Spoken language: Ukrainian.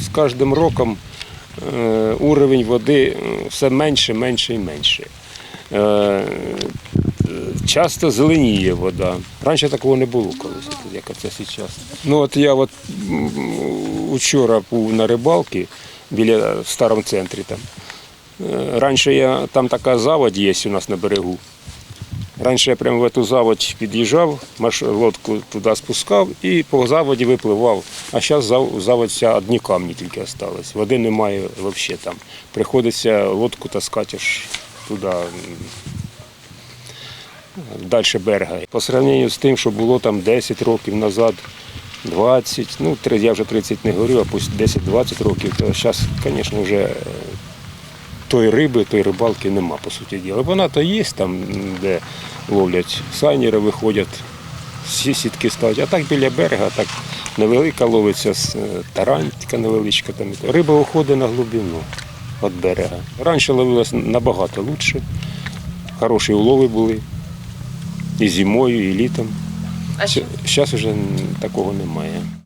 з кожним роком е, уровень води е, все менше, менше і менше. Е, Часто зеленіє вода. Раніше такого не було колись, як це зараз. Ну от я от м, учора був на рибалці біля в старому центрі там. Раніше я, там така заводь є у нас на берегу. Раніше я прямо в цю заводь під'їжджав, лодку туди спускав і по заводі випливав. А зараз заводь одні камні тільки залишились. Води немає взагалі там. Приходиться лодку таскати аж туди, далі берега. По сравненню з тим, що було там 10 років назад, 20, ну я вже 30 не говорю, а пусть 10-20 років, то зараз, звісно, вже е, тої риби, тої рибалки нема, по суті діла. Вона то є там, де ловлять сайнери, виходять, всі сітки ставлять. А так біля берега, так невелика ловиться, е, тарантика невеличка. Там. Риба уходить на глибину від берега. Раніше ловилось набагато краще. Хороші улови були і зимою, і літом. Зараз вже такого немає.